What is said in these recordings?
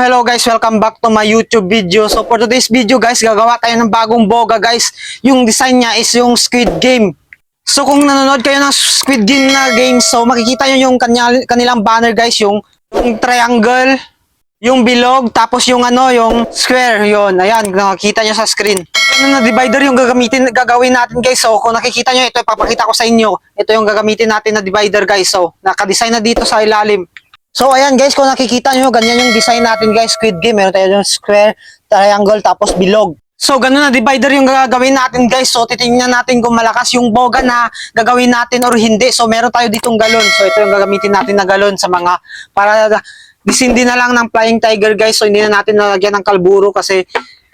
Hello guys, welcome back to my YouTube video. So for today's video guys, gagawa tayo ng bagong boga guys. Yung design niya is yung Squid Game. So kung nanonood kayo ng Squid Game na game, so makikita nyo yung kanilang banner guys, yung, yung triangle, yung bilog, tapos yung ano, yung square, yon Ayan, nakikita nyo sa screen. Ano na divider yung gagamitin, gagawin natin guys. So kung nakikita nyo, ito ipapakita ko sa inyo. Ito yung gagamitin natin na divider guys. So nakadesign na dito sa ilalim. So ayan guys, kung nakikita nyo, ganyan yung design natin guys, Squid Game. Meron tayo yung square, triangle, tapos bilog. So ganun na divider yung gagawin natin guys. So titingnan natin kung malakas yung boga na gagawin natin or hindi. So meron tayo ditong galon. So ito yung gagamitin natin na galon sa mga para disindi na lang ng flying tiger guys. So hindi na natin nalagyan ng kalburo kasi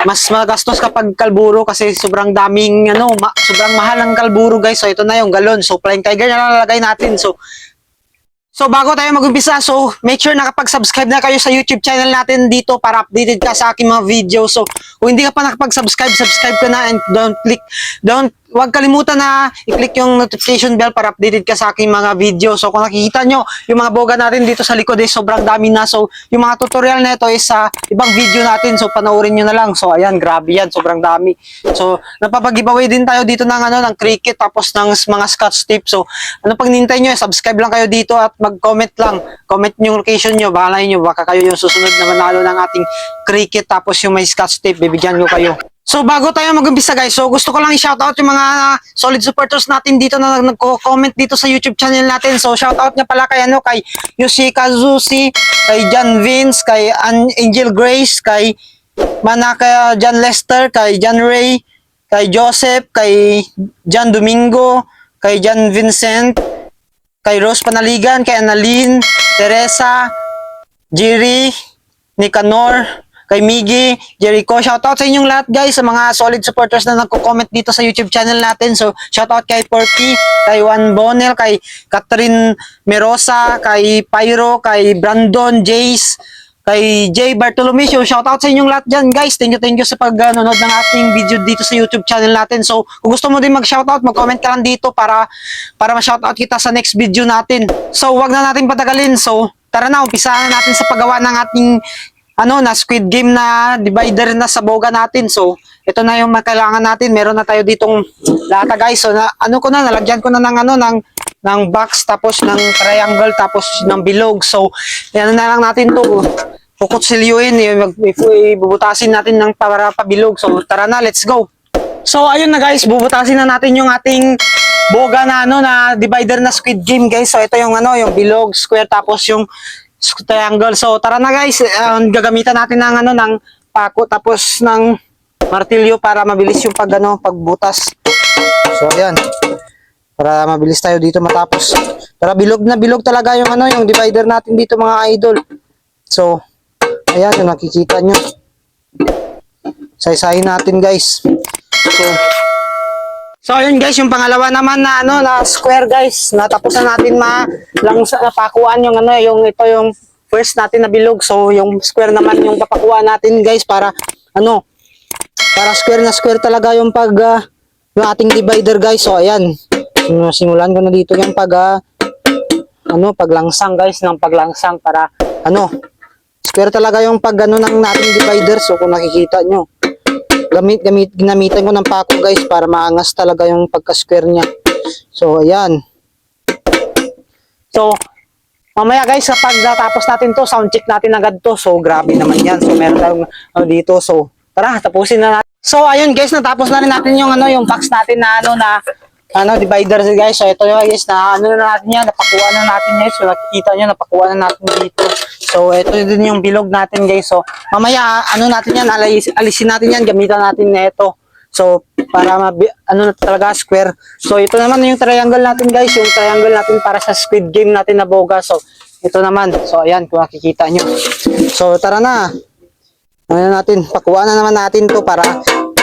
mas magastos kapag kalburo kasi sobrang daming ano, ma- sobrang mahal ng kalburo guys. So ito na yung galon. So flying tiger na lalagay natin. So So bago tayo mag-umpisa, so make sure nakapag-subscribe na kayo sa YouTube channel natin dito para updated ka sa aking mga video. So kung hindi ka pa nakapag-subscribe, subscribe ka na and don't click, don't, huwag kalimutan na i-click yung notification bell para updated ka sa aking mga video. So kung nakikita nyo, yung mga boga natin dito sa likod is sobrang dami na. So yung mga tutorial na ito is sa ibang video natin. So panoorin nyo na lang. So ayan, grabe yan, sobrang dami. So napapag-giveaway din tayo dito ng ano, ng cricket tapos ng mga scotch tape. So ano pag nintay nyo, eh, subscribe lang kayo dito at mag-comment lang. Comment yung location nyo, bahala nyo. Baka kayo yung susunod na manalo ng ating cricket tapos yung may scotch tape, bibigyan ko kayo. So bago tayo mag-umpisa guys, so gusto ko lang i-shoutout yung mga solid supporters natin dito na nagko-comment dito sa YouTube channel natin. So shoutout nga pala kay ano kay Yoshika Zusi, kay John Vince, kay An- Angel Grace, kay Manaka John Lester, kay John Ray, kay Joseph, kay John Domingo, kay John Vincent, kay Rose Panaligan, kay Annalyn, Teresa, Jerry, Nicanor, kay Miggy, Jericho. Shoutout sa inyong lahat guys, sa mga solid supporters na nagko-comment dito sa YouTube channel natin. So, shoutout kay Porky, kay Juan Bonel, kay Catherine Merosa, kay Pyro, kay Brandon, Jace, kay Jay Bartolome. So, shoutout sa inyong lahat dyan guys. Thank you, thank you sa pagnonood ng ating video dito sa YouTube channel natin. So, kung gusto mo din mag-shoutout, mag-comment ka lang dito para para ma-shoutout kita sa next video natin. So, wag na natin patagalin. So, tara na, umpisahan na natin sa paggawa ng ating ano na Squid Game na divider na sa boga natin. So, ito na yung kailangan natin. Meron na tayo ditong lata guys. So, na, ano ko na, nalagyan ko na ng ano, ng ng box tapos ng triangle tapos ng bilog. So, yan na lang natin to. Kukutsilyuin, eh, mag- ibubutasin natin ng para pabilog. So, tara na, let's go. So, ayun na guys, bubutasin na natin yung ating boga na ano na divider na Squid Game guys. So, ito yung ano, yung bilog, square tapos yung triangle. So, tara na guys, uh, gagamitan natin ng ano ng pako tapos ng martilyo para mabilis yung pag ano, pagbutas. So, ayan. Para mabilis tayo dito matapos. Para bilog na bilog talaga yung ano, yung divider natin dito mga idol. So, ayan yung nakikita nyo. Saysayin natin guys. So, So ayun guys, yung pangalawa naman na ano na square guys, natapos na natin ma lang sa napakuan yung ano yung ito yung first natin na bilog. So yung square naman yung papakuan natin guys para ano para square na square talaga yung pag ah, yung ating divider guys. So ayan. Simulan ko na dito yung pag ah, ano paglangsang guys ng paglangsang para ano square talaga yung pag ano ng nating divider. So kung nakikita nyo gamit gamit ginamitan ko ng pako guys para maangas talaga yung pagka-square niya. So ayan. So mamaya guys kapag natapos natin to, sound check natin agad to. So grabe naman yan. So meron tayong ano, dito. So tara, tapusin na natin. So ayun guys, natapos na rin natin yung ano yung box natin na ano na ano divider guys. So ito yung guys na ano na natin yan, napakuha na natin guys. So nakikita niyo napakuha na natin dito. So ito din yung bilog natin guys. So mamaya ano natin yan, alis, alisin natin yan, gamitan natin na ito. So para mabi, ano na talaga square. So ito naman yung triangle natin guys, yung triangle natin para sa squid game natin na boga. So ito naman. So ayan kung nakikita nyo. So tara na. Ano na natin, pakuha na naman natin to para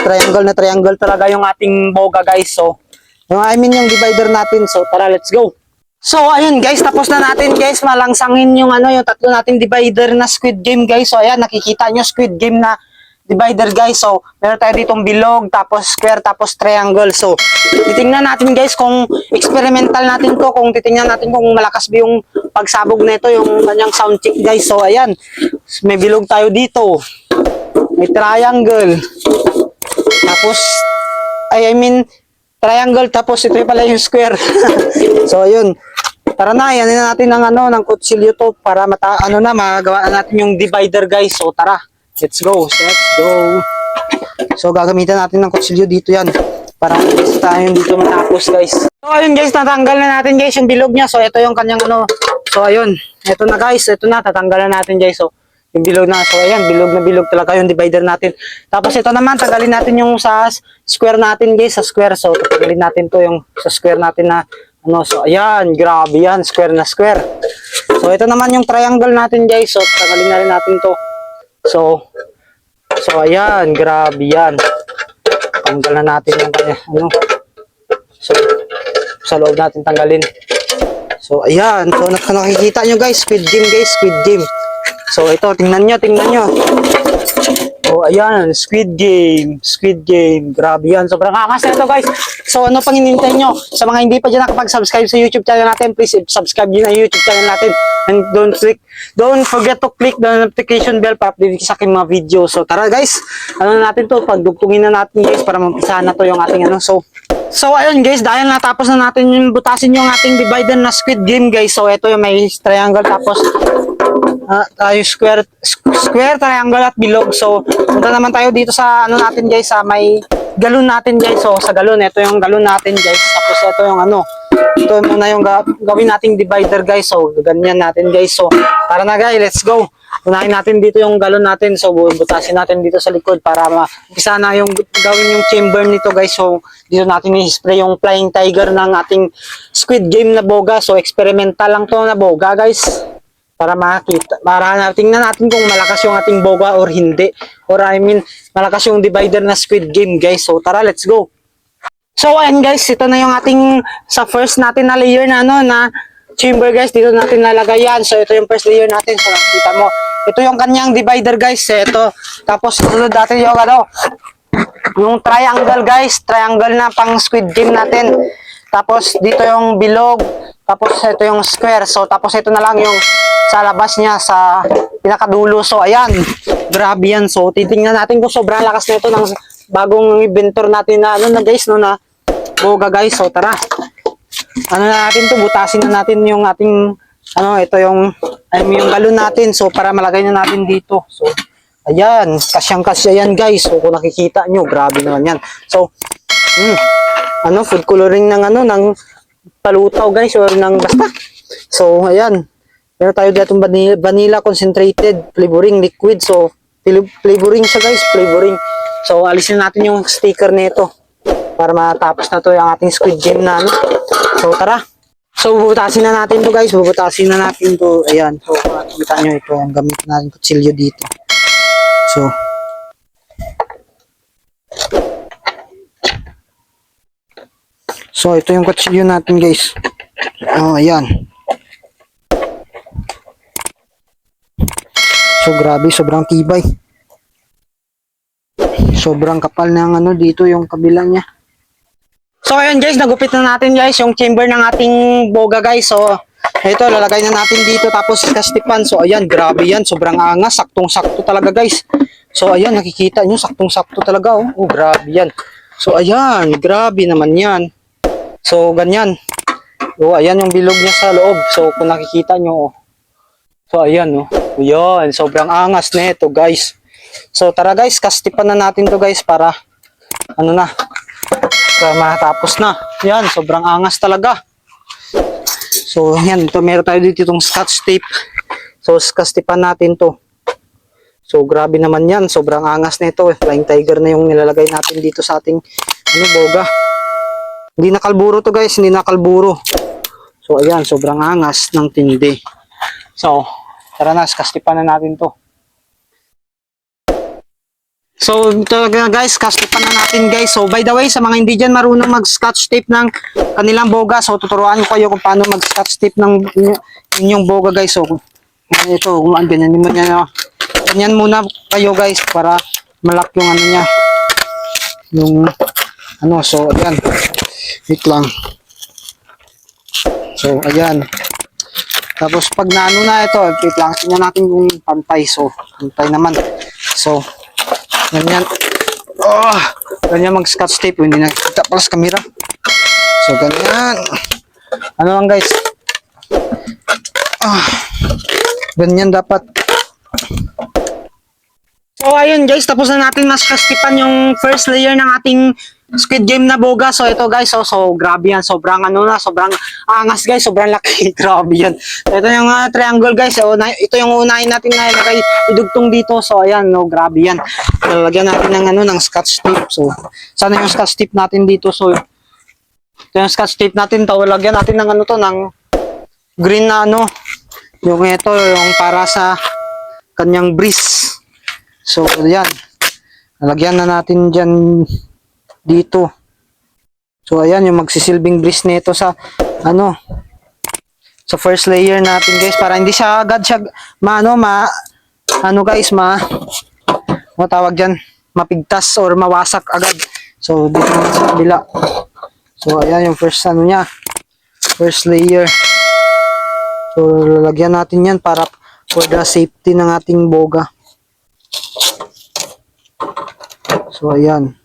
triangle na triangle talaga yung ating boga guys. So I mean yung divider natin. So tara, let's go. So ayun guys, tapos na natin guys malangsangin yung ano yung tatlo nating divider na Squid Game guys. So ayan nakikita nyo Squid Game na divider guys. So, meron tayo ditong bilog, tapos square, tapos triangle. So, titingnan natin guys kung experimental natin to, kung titingnan natin kung malakas ba yung pagsabog nito, yung kanyang sound check guys. So, ayan. May bilog tayo dito. May triangle. Tapos, I mean, triangle, tapos ito pala yung square. so, ayun. Tara na, yan na natin ng ano, ng kutsilyo to para mata, ano na, magagawa na natin yung divider guys. So, tara. Let's go. Let's go. So, gagamitan natin ng kutsilyo dito yan. Para guys tayo dito matapos guys. So, ayun guys, natanggal na natin guys yung bilog niya. So, ito yung kanyang ano. So, ayun. Ito na guys. Ito na, tatanggal na natin guys. So, yung bilog na. So, ayan, bilog na bilog talaga yung divider natin. Tapos, ito naman, tanggalin natin yung sa square natin guys, sa square. So, tanggalin natin to yung sa square natin na ano. So, ayan, grabe yan. Square na square. So, ito naman yung triangle natin guys. So, tanggalin na rin natin to. So, so, ayan, grabe yan. Tanggal na natin yung kanya, ano. So, sa loob natin tanggalin. So, ayan. So, nak nakikita nyo guys, squid game guys, squid game. So, ito, tingnan nyo, tingnan nyo. Oh, ayan, Squid Game, Squid Game, grabe yan. Sobrang kakas na ito, guys. So, ano pang hinintay nyo? Sa mga hindi pa dyan nakapag-subscribe sa YouTube channel natin, please subscribe nyo na YouTube channel natin. And don't click, don't forget to click the notification bell para update sa aking mga video. So, tara guys, ano na natin to, pagdugtungin na natin guys para mampisahan na to yung ating ano. So, So ayun guys, dahil natapos na natin yung butasin yung ating divider na squid game guys. So ito yung may triangle tapos ah, tayo square square triangle at bilog. So punta naman tayo dito sa ano natin guys sa may galon natin guys. So sa galon ito yung galon natin guys. Tapos ito yung ano ito muna yung ga- gawin nating divider guys. So ganyan natin guys. So tara na guys, let's go. Unahin natin dito yung galon natin. So butasin natin dito sa likod para ma-umpisa na yung gawin yung chamber nito guys. So dito natin i-spray yung flying tiger ng ating squid game na boga. So experimental lang to na boga guys para makita para na tingnan natin kung malakas yung ating boga or hindi. Or I mean malakas yung divider na squid game guys. So tara let's go. So ayan guys. Ito na yung ating sa first natin na layer na ano na chamber guys. Dito natin nalagay yan. So ito yung first layer natin. So nakita mo. Ito yung kanyang divider guys. Ito. Tapos sunod natin yung ano yung triangle guys. Triangle na pang squid game natin. Tapos dito yung bilog tapos ito yung square. So tapos ito na lang yung sa labas niya sa pinakadulo. So ayan. Grabe yan. So titingnan natin kung sobrang lakas na ito ng bagong inventor natin na ano na guys no na boga guys. So tara. Ano na natin to? Butasin na natin yung ating ano ito yung mean, yung galon natin. So para malagay na natin dito. So ayan. Kasyang kasya yan guys. So kung nakikita nyo grabe naman yan. So mm, ano food coloring ng ano ng palutaw guys. Or ng basta. So ayan. Meron tayo dito vanilla, vanilla concentrated flavoring liquid. So flavoring siya guys. Flavoring. So alisin natin yung sticker nito para matapos na to yung ating squid game na ano. So tara. So bubutasin na natin to guys. Bubutasin na natin to. Ayan. So makikita nyo ito ang gamit natin kutsilyo dito. So So, ito yung kutsilyo natin, guys. Oh, ayan. So, grabe, sobrang tibay. Sobrang kapal ng ano dito yung kabila niya. So, ayun guys, nagupit na natin guys yung chamber ng ating boga guys. So, ito, lalagay na natin dito tapos kastipan. So, ayan, grabe yan. Sobrang angas. Saktong-sakto talaga guys. So, ayan, nakikita nyo, saktong-sakto talaga. Oh, oh grabe yan. So, ayan, grabe naman yan. So, ganyan. So, ayan yung bilog niya sa loob. So, kung nakikita nyo, oh. So, ayan, oh. Ayan, sobrang angas na ito, guys. So, tara guys, kastipan na natin to guys para, ano na, para matapos na. Yan, sobrang angas talaga. So, yan, ito, meron tayo dito itong scotch tape. So, kastipan natin to. So, grabe naman yan. Sobrang angas na ito. Flying tiger na yung nilalagay natin dito sa ating, ano, boga. Hindi nakalburo to guys, hindi nakalburo. So ayan, sobrang angas ng tindi. So, tara na, kastipan na natin to. So, talaga guys, kastipan na natin guys. So, by the way, sa mga hindi dyan marunong mag-scotch tape ng kanilang boga, so tuturuan ko kayo kung paano mag-scotch tape ng inyo- inyong boga guys. So, ito, ganyan, ganyan, ganyan muna kayo guys para malak yung ano niya. Yung ano, so ayan. Wait lang. So ayan. Tapos pag naano na ito, wait lang, tingnan natin kung pantay. So, pantay naman. So, ganyan. Oh, ganyan mag-scotch tape. Hindi nakikita pala sa camera. So, ganyan. Ano lang guys. Ah, ganyan dapat. So, ayun guys. Tapos na natin mas kastipan yung first layer ng ating Squid Game na boga. So, ito guys. So, so grabe yan. Sobrang ano na. Sobrang angas guys. Sobrang laki. grabe yan. Ito yung ah, triangle guys. So, na, ito yung unahin natin na ilagay idugtong dito. So, ayan. No, grabe yan. So, natin ng ano, ng scotch tape. So, sana yung scotch tape natin dito. So, ito yung scotch tape natin. Lagyan natin ng ano to, ng green na ano. Yung ito, yung para sa kanyang breeze. So, ayan. Lagyan na natin dyan dito. So, ayan, yung magsisilbing breeze nito sa, ano, sa first layer natin, guys, para hindi siya agad siya, maano, ma, ano, guys, ma, ano tawag dyan, mapigtas or mawasak agad. So, dito naman sa kabila. So, ayan, yung first, ano niya, first layer. So, lalagyan natin yan para for the safety ng ating boga. So, ayan.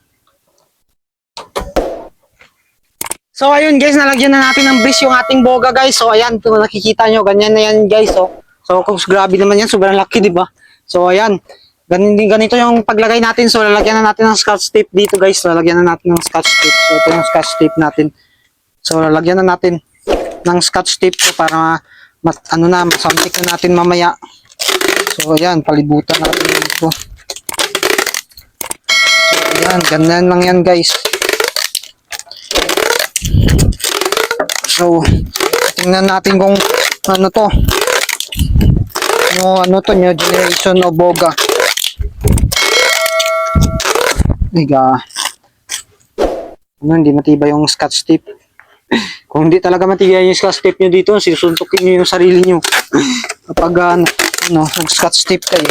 So, ayun guys, nalagyan na natin ng breeze yung ating boga guys. So, ayan, kung nakikita nyo, ganyan na yan guys. So, so kung grabe naman yan, sobrang laki, di ba? So, ayan. Ganito, ganito yung paglagay natin. So, lalagyan na natin ng scotch tape dito guys. Lalagyan na natin ng scotch tape. So, ito yung scotch tape natin. So, lalagyan na natin ng scotch tape so, para mat, ano na, masamtik na natin mamaya. So, ayan, palibutan natin dito. So, ayan, ganyan lang yan guys. So, tingnan natin kung ano to. Ano, ano to, new generation o boga. Liga. Ano, hindi matibay yung scotch tape. Kung hindi talaga matibay yung scotch tape nyo dito, sisuntukin nyo yung sarili nyo. Kapag ano, ano nag-scotch tape kayo.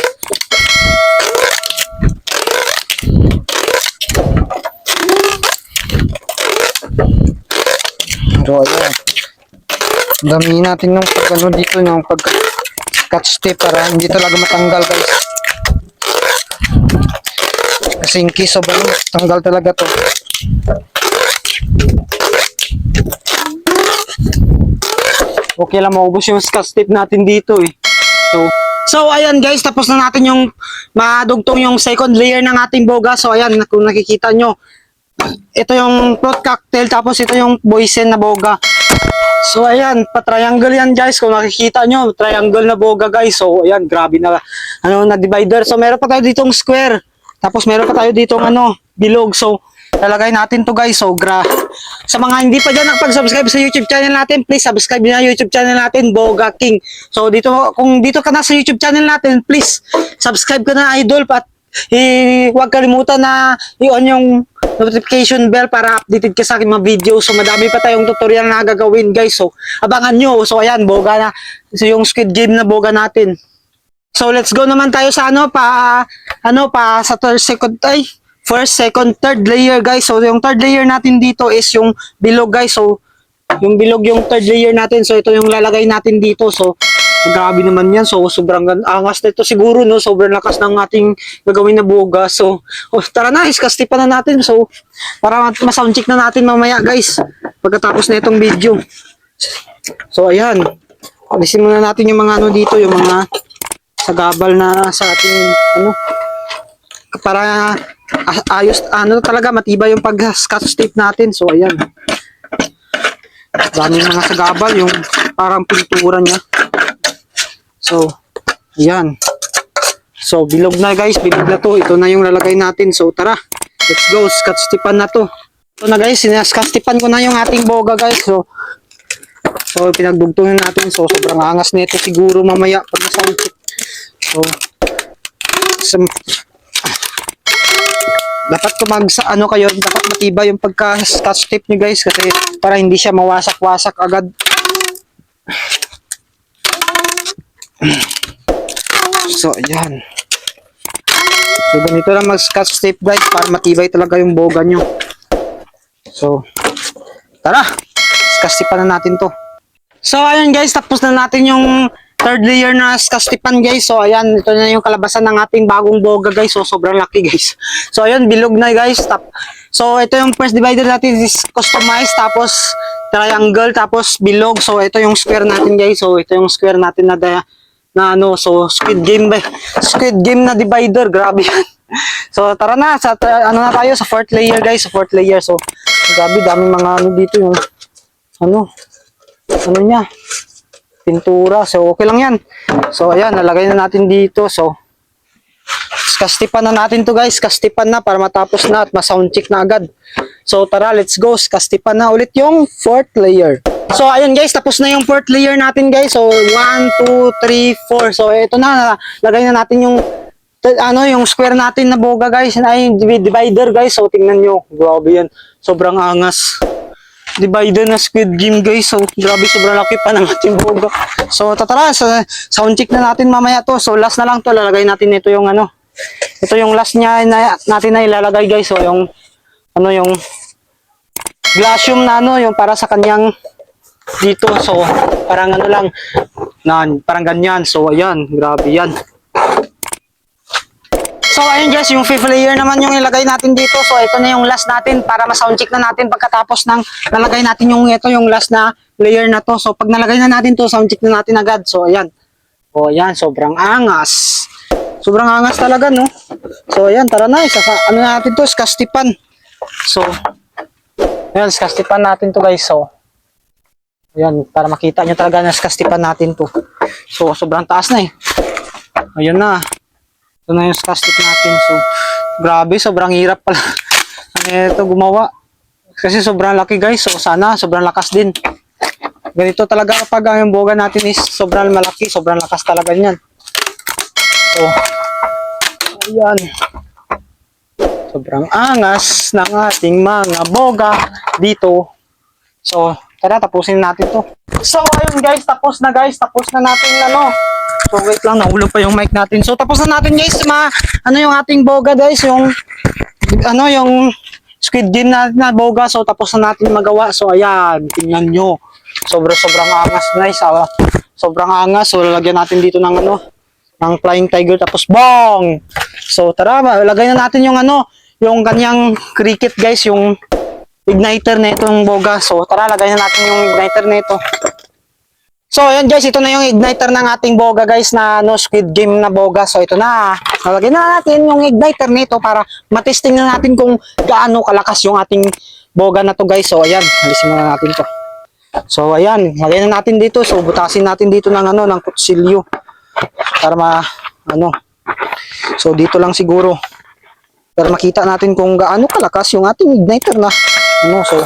So, ayan. Damihin natin yung pag ano dito, yung pag scotch tape para hindi talaga matanggal guys. Kasi in case of ano, tanggal talaga to. Okay lang, maubos yung scotch tape natin dito eh. So, so ayan guys, tapos na natin yung madugtong yung second layer ng ating boga. So ayan, kung nakikita nyo, ito yung fruit cocktail, tapos ito yung boysen na boga. So ayan, pa-triangle yan guys. Kung nakikita nyo, triangle na boga guys. So ayan, grabe na ano na divider. So meron pa tayo ditong square. Tapos meron pa tayo ditong ano, bilog. So lalagay natin to guys. So gra sa mga hindi pa dyan nakapag-subscribe sa YouTube channel natin, please subscribe na YouTube channel natin, Boga King. So dito, kung dito ka na sa YouTube channel natin, please subscribe ka na idol pat eh, huwag kalimutan na i-on yung notification bell para updated ka sa aking mga video. So, madami pa tayong tutorial na gagawin, guys. So, abangan nyo. So, ayan, boga na. So, yung Squid Game na boga natin. So, let's go naman tayo sa ano, pa, ano, pa sa third, second, ay, first, second, third layer, guys. So, yung third layer natin dito is yung bilog, guys. So, yung bilog yung third layer natin. So, ito yung lalagay natin dito. So, grabe naman yan. So, sobrang angas na ito siguro, no? Sobrang lakas ng ating gagawin na buga. So, oh, tara na, iskastipan na natin. So, para ma-soundcheck na natin mamaya, guys. Pagkatapos na itong video. So, ayan. Alisin muna natin yung mga ano dito, yung mga sagabal na sa ating, ano, para ayos, ano talaga, matibay yung pag-scotch tape natin. So, ayan. Daming mga sagabal, yung parang pintura niya. So, ayan. So, bilog na guys, bilog na to. Ito na yung lalagay natin. So, tara. Let's go. Scotch tipan na to. Ito na guys, sinascotch tipan ko na yung ating boga guys. So, so pinagdugtungin natin. So, sobrang angas nito siguro mamaya pag nasoundcheck. So, sa, dapat kung mag sa ano kayo, dapat matibay yung pagka scotch tape nyo guys kasi para hindi siya mawasak-wasak agad. So, ayan. So, ganito lang mag-scotch tape guys para matibay talaga yung boga nyo. So, tara! Scotch tape na natin to. So, ayun guys, tapos na natin yung third layer na tapean guys. So, ayan, ito na yung kalabasan ng ating bagong boga guys. So, sobrang laki guys. So, ayun, bilog na guys. Tap so, ito yung first divider natin is customized. Tapos, triangle. Tapos, bilog. So, ito yung square natin guys. So, ito yung square natin na, na ano. So, squid game ba? Squid game na divider. Grabe yan. So, tara na. Sa, ano na tayo? Sa fourth layer guys. Sa fourth layer. So, grabe, daming mga ano dito yung ano, ano niya, pintura. So, okay lang yan. So, ayan, nalagay na natin dito. So, kastipan na natin to guys. Kastipan na para matapos na at ma-sound check na agad. So, tara, let's go. Kastipan na ulit yung fourth layer. So, ayun guys, tapos na yung fourth layer natin guys. So, 1, 2, 3, 4. So, ito na, lagay na natin yung ano yung square natin na boga guys ay divider guys so tingnan nyo grabe yan sobrang angas divider na squid game guys. So, grabe, sobrang laki pa ng ating boga. So, tatara, sa sound check na natin mamaya to. So, last na lang to, lalagay natin ito yung ano. Ito yung last niya na, natin na ilalagay guys. So, yung, ano yung, glacium na ano, yung para sa kanyang dito. So, parang ano lang, na, parang ganyan. So, ayan, grabe yan. So ayun guys, yung fifth layer naman yung ilagay natin dito. So ito na yung last natin para ma-sound check na natin pagkatapos ng nalagay natin yung ito yung last na layer na to. So pag nalagay na natin to, sound check na natin agad. So ayan. O ayan, sobrang angas. Sobrang angas talaga no. So ayan, tara na. Isa, ano natin to, skastipan. So ayan, skastipan natin to guys. So ayan, para makita nyo talaga na skastipan natin to. So sobrang taas na eh. Ayun na. Ito na yung tape natin. So, grabe, sobrang hirap pala. Ito gumawa. Kasi sobrang laki guys. So, sana sobrang lakas din. Ganito talaga kapag ang boga natin is sobrang malaki. Sobrang lakas talaga niyan. So, ayan. Sobrang angas ng ating mga boga dito. So, tara, tapusin natin to. So, ayun guys, tapos na guys. Tapos na natin ano. So, wait lang, nahulog pa yung mic natin. So, tapos na natin guys, ma, ano yung ating boga guys, yung, ano yung squid game na, na boga. So, tapos na natin magawa. So, ayan, tingnan nyo. Sobra, sobrang angas guys. Ah. Sobrang angas. So, lalagyan natin dito ng ano, ng flying tiger. Tapos, bong! So, tara, lagay na natin yung ano, yung kanyang cricket guys, yung igniter na itong boga. So, tara, lagay na natin yung igniter na ito. So, ayan guys, ito na yung igniter ng ating boga guys na no squid game na boga. So, ito na. Lalagyan na natin yung igniter nito para matesting na natin kung gaano kalakas yung ating boga na to guys. So, ayan, alisin muna natin to. So, ayan, lagyan na natin dito. So, butasin natin dito ng ano, ng kutsilyo para ma ano. So, dito lang siguro para makita natin kung gaano kalakas yung ating igniter na ano. So,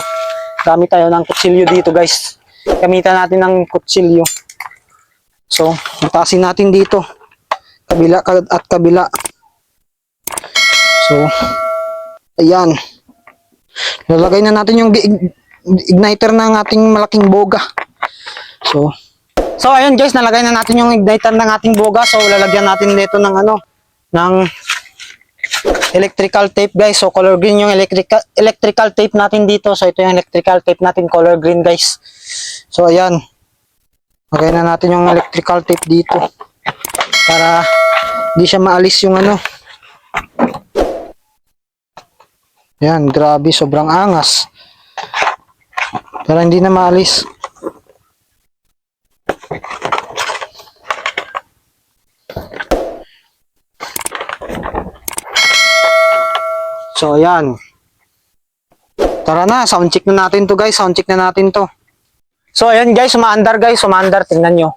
dami tayo ng kutsilyo dito guys gamitan natin ng kutsilyo. So, butasin natin dito. Kabila ka- at kabila. So, ayan. Lalagay na natin yung ig- igniter ng ating malaking boga. So, so ayun guys, nalagay na natin yung igniter ng ating boga. So, lalagyan natin nito ng ano, ng electrical tape guys. So color green yung electrical electrical tape natin dito. So ito yung electrical tape natin color green guys. So ayan. Lagay na natin yung electrical tape dito. Para di siya maalis yung ano. Ayan, grabe, sobrang angas. Para hindi na maalis. So, ayan. Tara na, sound check na natin to guys. Sound check na natin to. So, ayan guys, sumaandar guys. Sumaandar, tingnan nyo.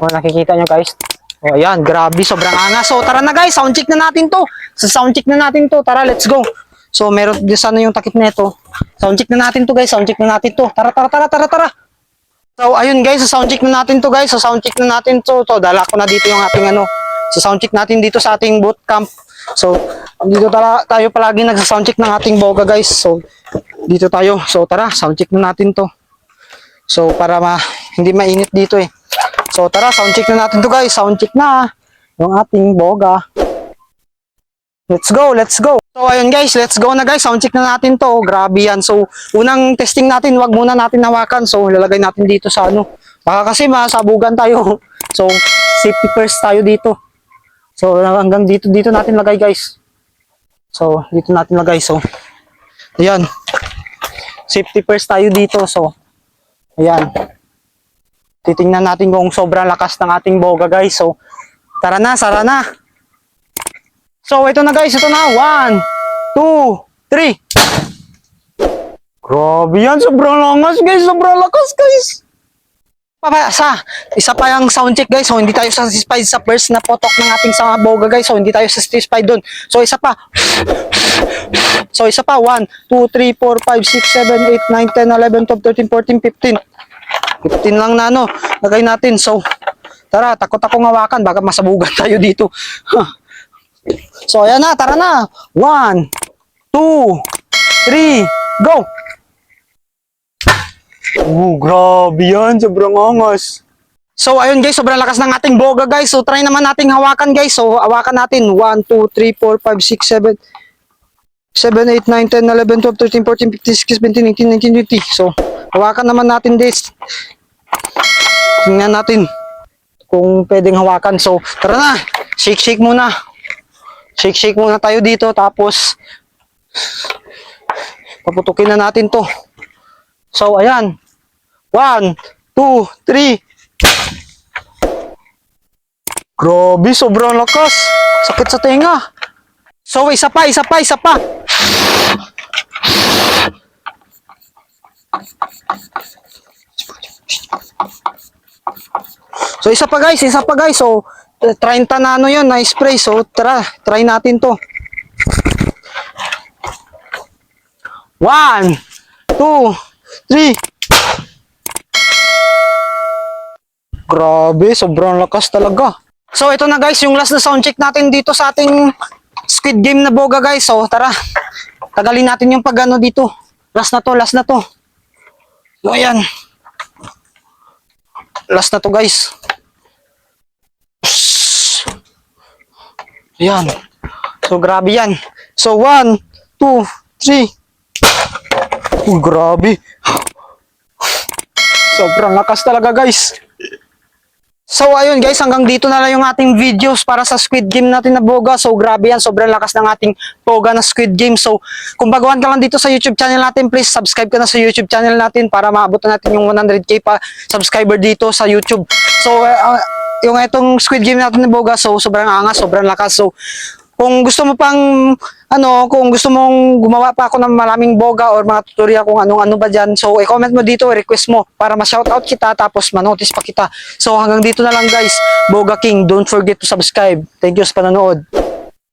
O, nakikita nyo guys. O, ayan, grabe, sobrang angas. So, tara na guys, sound check na natin to. Sa sound check na natin to. Tara, let's go. So, meron din sana yung takip nito. Sound check na natin to guys. Sound check na natin to. Tara, tara, tara, tara, tara. So, ayun guys, sa sound check na natin to guys. Sa sound check na natin to. To, dala ko na dito yung ating ano. Sa sound check natin dito sa ating bootcamp. So, dito tala, tayo palagi nagsa-sound check ng ating boga guys. So, dito tayo. So, tara, sound check na natin to. So, para ma hindi mainit dito eh. So, tara, sound check na natin to guys. Sound check na yung ating boga. Let's go, let's go. So ayun guys, let's go na guys. Sound check na natin to. Grabe yan. So unang testing natin, wag muna natin hawakan. So lalagay natin dito sa ano. Baka kasi masabugan tayo. So safety first tayo dito. So hanggang dito dito natin lagay guys. So dito natin lagay. So ayan. Safety first tayo dito. So ayan. Titingnan natin kung sobrang lakas ng ating boga guys. So tara na, sara na. So, ito na guys, ito na. One, two, three. Grabe yan, sobrang langas guys, sobrang lakas guys. Papa, sa, isa pa yung sound check guys, so hindi tayo satisfied sa first na potok ng ating sa boga guys, so hindi tayo satisfied dun. So, isa pa. So, isa pa. 1, 2, 3, 4, 5, 6, 7, 8, 9, 10, 11, 12, 13, 14, 15. 15 lang na ano, lagay natin. So, tara, takot ako ngawakan, baka masabugan tayo dito. So, ayan na, tara na. One, two, three, go! Oh, grabe yan. Sobrang angas. So, ayun guys, sobrang lakas ng ating boga guys. So, try naman nating hawakan guys. So, hawakan natin. 1, 2, 3, 4, 5, 6, 7, 7, 8, 9, 10, 11, 12, 13, 14, 15, 16, 17, 18, 19, 20. So, hawakan naman natin this. Tingnan natin kung pwedeng hawakan. So, tara na. Shake, shake muna. Shake, shake muna tayo dito. Tapos, paputukin na natin to. So, ayan. One, two, three. Grabe, sobrang lakas. Sakit sa tenga. So, isa pa, isa pa, isa pa. So, isa pa guys, isa pa guys. So, 30 na ano yun, na spray. So, tara, try natin to. One, two, three. Grabe, sobrang lakas talaga. So, ito na guys, yung last na sound check natin dito sa ating Squid Game na boga guys. So, tara, tagalin natin yung pagano dito. Last na to, last na to. So, ayan. Last na to guys. Ayan. So, grabe yan. So, one, two, three. Oh, grabe. Sobrang lakas talaga, guys. So, ayun guys, hanggang dito na lang yung ating videos para sa Squid Game natin na boga. So, grabe yan. Sobrang lakas ng ating boga na Squid Game. So, kung baguhan ka lang dito sa YouTube channel natin, please subscribe ka na sa YouTube channel natin para maabot na natin yung 100k pa subscriber dito sa YouTube. So, uh, yung itong Squid Game natin na boga, so sobrang angas, sobrang lakas. So, kung gusto mo pang ano, kung gusto mong gumawa pa ako ng maraming boga or mga tutorial kung anong-ano ba dyan, so i-comment mo dito, request mo para ma-shoutout kita tapos ma-notice pa kita. So hanggang dito na lang guys, Boga King, don't forget to subscribe. Thank you sa panonood.